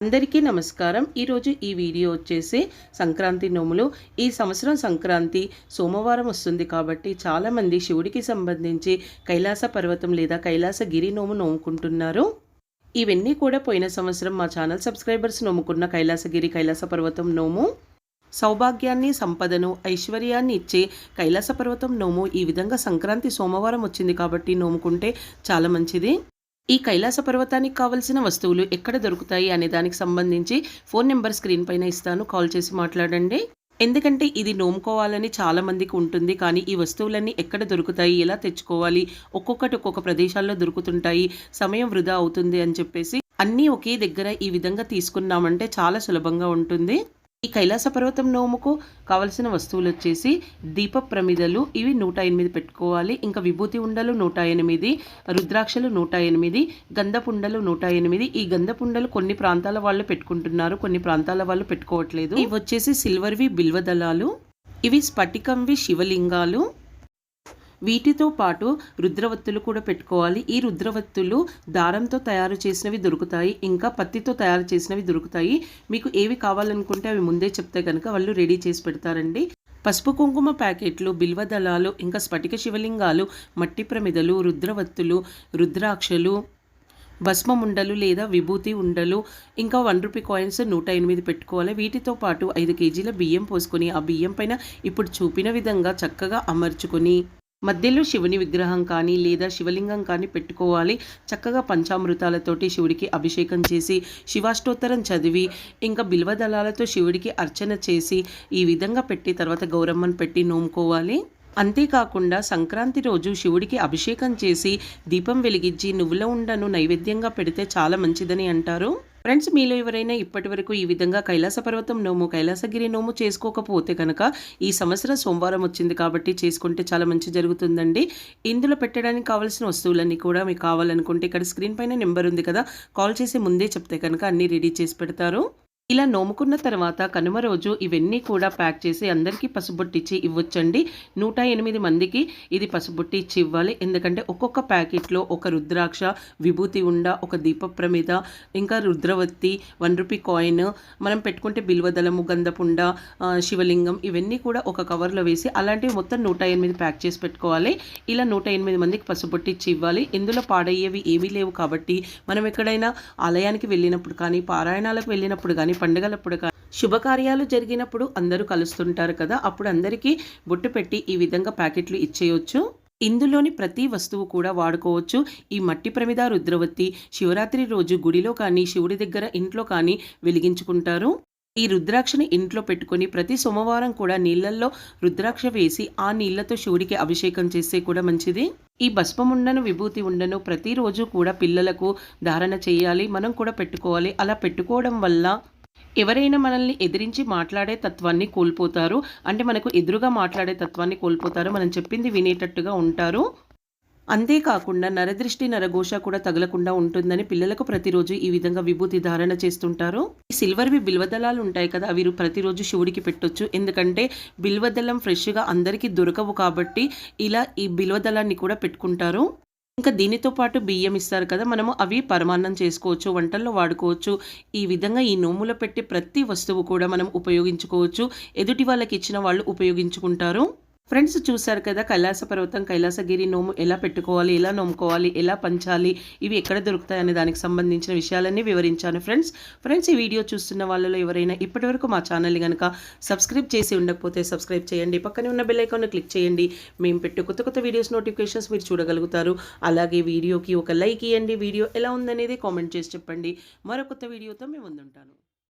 అందరికీ నమస్కారం. ఈరోజు ఈ వీడియో వచ్చేసి సంక్రాంతి నోములు. ఈ సంవత్సరం సంక్రాంతి సోమవారం వస్తుంది కాబట్టి చాలామంది శివుడికి సంబంధించి కైలాస పర్వతం లేదా కైలాస గిరి నోము నోముకుంటున్నారు. ఇవన్నీ కూడా పోయిన సంవత్సరం మా ఛానల్ సబ్స్క్రైబర్స్ నోముకున్న కైలాసగిరి కైలాస పర్వతం నోము. సౌభాగ్యాన్ని సంపదను ఐశ్వర్యాన్ని ఇచ్చే కైలాస పర్వతం నోము. ఈ విధంగా సంక్రాంతి సోమవారం వచ్చింది కాబట్టి నోముకుంటే చాలా మంచిది. ఈ కైలాస పర్వతానికి కావలసిన వస్తువులు ఎక్కడ దొరుకుతాయి అనే దానికి సంబంధించి ఫోన్ నెంబర్ స్క్రీన్ పైన ఇస్తాను. కాల్ చేసి మాట్లాడండి. ఎందుకంటే ఇది నోముకోవాలని చాలా మందికి ఉంటుంది. కానీ ఈ వస్తువులన్నీ ఎక్కడ దొరుకుతాయి? ఎలా తెచ్చుకోవాలి? ఒక్కొక్కటి ఒక్కొక్క ప్రదేశాల్లో దొరుకుతుంటాయి. సమయం వృధా అవుతుంది అని చెప్పేసి అన్నీ ఒకే దగ్గర ఈ విధంగా తీసుకున్నామంటే చాలా సులభంగా ఉంటుంది. ఈ కైలాస పర్వతం నోముకు కావలసిన వస్తువులు వచ్చేసి దీప ప్రమిదలు ఇవి నూట ఎనిమిది పెట్టుకోవాలి. ఇంకా విభూతి ఉండలు నూట ఎనిమిది రుద్రాక్షలు నూట ఎనిమిది గంధపుండలు నూట ఎనిమిది. ఈ గంధపుండలు కొన్ని ప్రాంతాల వాళ్ళు పెట్టుకుంటున్నారు. కొన్ని ప్రాంతాల వాళ్ళు పెట్టుకోవట్లేదు. ఇవి వచ్చేసి సిల్వర్వి బిల్వదళాలు. ఇవి స్ఫటికంవి శివలింగాలు. వీటితో పాటు రుద్రవత్తులు కూడా పెట్టుకోవాలి. ఈ రుద్రవత్తులు దారంతో తయారు చేసినవి దొరుకుతాయి. ఇంకా పత్తితో తయారు చేసినవి దొరుకుతాయి. మీకు ఏవి కావాలనుకుంటే అవి ముందే చెప్తే కనుక వాళ్ళు రెడీ చేసి పెడతారండి. పసుపు కుంకుమ ప్యాకెట్లు బిల్వదళాలు ఇంకా స్ఫటిక శివలింగాలు మట్టి ప్రమిదలు రుద్రవత్తులు రుద్రాక్షలు భస్మ ఉండలు లేదా విభూతి ఉండలు ఇంకా వన్ రూపీ కాయిన్స్ నూట ఎనిమిది పెట్టుకోవాలి. వీటితో పాటు ఐదు కేజీల బియ్యం పోసుకొని ఆ బియ్యం పైన ఇప్పుడు చూపిన విధంగా చక్కగా అమర్చుకొని మధ్యలో శివుని విగ్రహం కానీ లేదా శివలింగం కానీ పెట్టుకోవాలి. చక్కగా పంచామృతాలతోటి శివుడికి అభిషేకం చేసి శివాష్టోత్తరం చదివి ఇంకా బిల్వదళాలతో శివుడికి అర్చన చేసి ఈ విధంగా పెట్టి తర్వాత గౌరమ్మను పెట్టి నోముకోవాలి. అంతేకాకుండా సంక్రాంతి రోజు శివుడికి అభిషేకం చేసి దీపం వెలిగించి నువ్వుల ఉండను నైవేద్యంగా పెడితే చాలా మంచిదని అంటారు. ఫ్రెండ్స్ మీలో ఎవరైనా ఇప్పటి వరకు ఈ విధంగా కైలాస పర్వతం నోము కైలాసగిరి నోము చేసుకోకపోతే కనుక ఈ సంవత్సరం సోమవారం వచ్చింది కాబట్టి చేసుకుంటే చాలా మంచి జరుగుతుందండి. ఇందులో పెట్టడానికి కావాల్సిన వస్తువులన్నీ కూడా మీకు కావాలనుకుంటే ఇక్కడ స్క్రీన్ పైన నెంబర్ ఉంది కదా కాల్ చేసి ముందే చెప్తే కనుక అన్నీ రెడీ చేసి పెడతారు. ఇలా నోముకున్న తర్వాత కనుమ రోజు ఇవన్నీ కూడా ప్యాక్ చేసి అందరికీ పసుబొట్టిచ్చి ఇవ్వచ్చండి. నూట ఎనిమిది మందికి ఇది పసుబొట్టి ఇచ్చి ఇవ్వాలి. ఎందుకంటే ఒక్కొక్క ప్యాకెట్లో ఒక రుద్రాక్ష విభూతి ఉండ ఒక దీపప్రమిద ఇంకా రుద్రవత్తి వన్ రూపీ కాయిన్ మనం పెట్టుకుంటే బిల్వదలము గంధపుండ శివలింగం ఇవన్నీ కూడా ఒక కవర్లో వేసి అలాంటివి మొత్తం నూట ఎనిమిది ప్యాక్ చేసి పెట్టుకోవాలి. ఇలా నూట ఎనిమిది మందికి పసుబొట్టి ఇచ్చి ఇవ్వాలి. ఇందులో పాడయ్యేవి ఏమీ లేవు కాబట్టి మనం ఎక్కడైనా ఆలయానికి వెళ్ళినప్పుడు కానీ పారాయణాలకు వెళ్ళినప్పుడు కానీ పండుగలప్పుడు శుభకార్యాలు జరిగినప్పుడు అందరూ కలుస్తుంటారు కదా అప్పుడు అందరికీ బొట్టు పెట్టి ఈ విధంగా ప్యాకెట్లు ఇచ్చేయొచ్చు. ఇందులోని ప్రతి వస్తువు కూడా వాడుకోవచ్చు. ఈ మట్టి ప్రమిద రుద్రవతి శివరాత్రి రోజు గుడిలో కానీ శివుడి దగ్గర ఇంట్లో కానీ వెలిగించుకుంటారు. ఈ రుద్రాక్షని ఇంట్లో పెట్టుకొని ప్రతి సోమవారం కూడా నీళ్ళల్లో రుద్రాక్ష వేసి ఆ నీళ్ళతో శివుడికి అభిషేకం చేస్తే కూడా మంచిది. ఈ భస్మముండను విభూతి ఉండను ప్రతిరోజు కూడా పిల్లలకు ధారణ చేయాలి మనం కూడా పెట్టుకోవాలి. అలా పెట్టుకోవడం వల్ల ఎవరైనా మనల్ని ఎదిరించి మాట్లాడే తత్వాన్ని కోల్పోతారు. అంటే మనకు ఎదురుగా మాట్లాడే తత్వాన్ని కోల్పోతారు. మనం చెప్పింది వినేటట్టుగా ఉంటారు. అంతేకాకుండా నరదృష్టి నరఘోష కూడా తగలకుండా ఉంటుందని పిల్లలకు ప్రతిరోజు ఈ విధంగా విభూతి ధారణ చేస్తుంటారు. ఈ సిల్వర్వి బిల్వదళాలు ఉంటాయి కదా అవి ప్రతిరోజు శివుడికి పెట్టొచ్చు. ఎందుకంటే బిల్వదళం ఫ్రెష్గా అందరికీ దొరకవు కాబట్టి ఇలా ఈ బిల్వదళాన్ని కూడా పెట్టుకుంటారు. ఇంకా దీనితో పాటు బియ్యం ఇస్తారు కదా మనము అవి పరమాన్నం చేసుకోవచ్చు వంటల్లో వాడుకోవచ్చు. ఈ విధంగా ఈ నోములో పెట్టే ప్రతి వస్తువు కూడా మనం ఉపయోగించుకోవచ్చు. ఎదుటి వాళ్ళకి ఇచ్చిన వాళ్ళు ఉపయోగించుకుంటారు. ఫ్రెండ్స్ చూశారు కదా కైలాస పర్వతం కైలాసగిరి నోము ఎలా పెట్టుకోవాలి ఎలా నోముకోవాలి ఎలా పంచాలి ఇవి ఎక్కడ దొరుకుతాయి అనే దానికి సంబంధించిన విషయాలన్నీ వివరించాను ఫ్రెండ్స్ ఫ్రెండ్స్ ఈ వీడియో చూస్తున్న వాళ్ళలో ఎవరైనా ఇప్పటివరకు మా ఛానల్ని కనుక సబ్స్క్రైబ్ చేసి ఉండకపోతే సబ్స్క్రైబ్ చేయండి. పక్కనే ఉన్న బెల్ ఐకాన్ క్లిక్ చేయండి. మేము పెట్టే కొత్త కొత్త వీడియోస్ నోటిఫికేషన్స్ మీరు చూడగలుగుతారు. అలాగే వీడియోకి ఒక లైక్ ఇవ్వండి వీడియో ఎలా ఉందనేది కామెంట్ చేసి చెప్పండి. మరో కొత్త వీడియోతో మేము ముందుంటాను.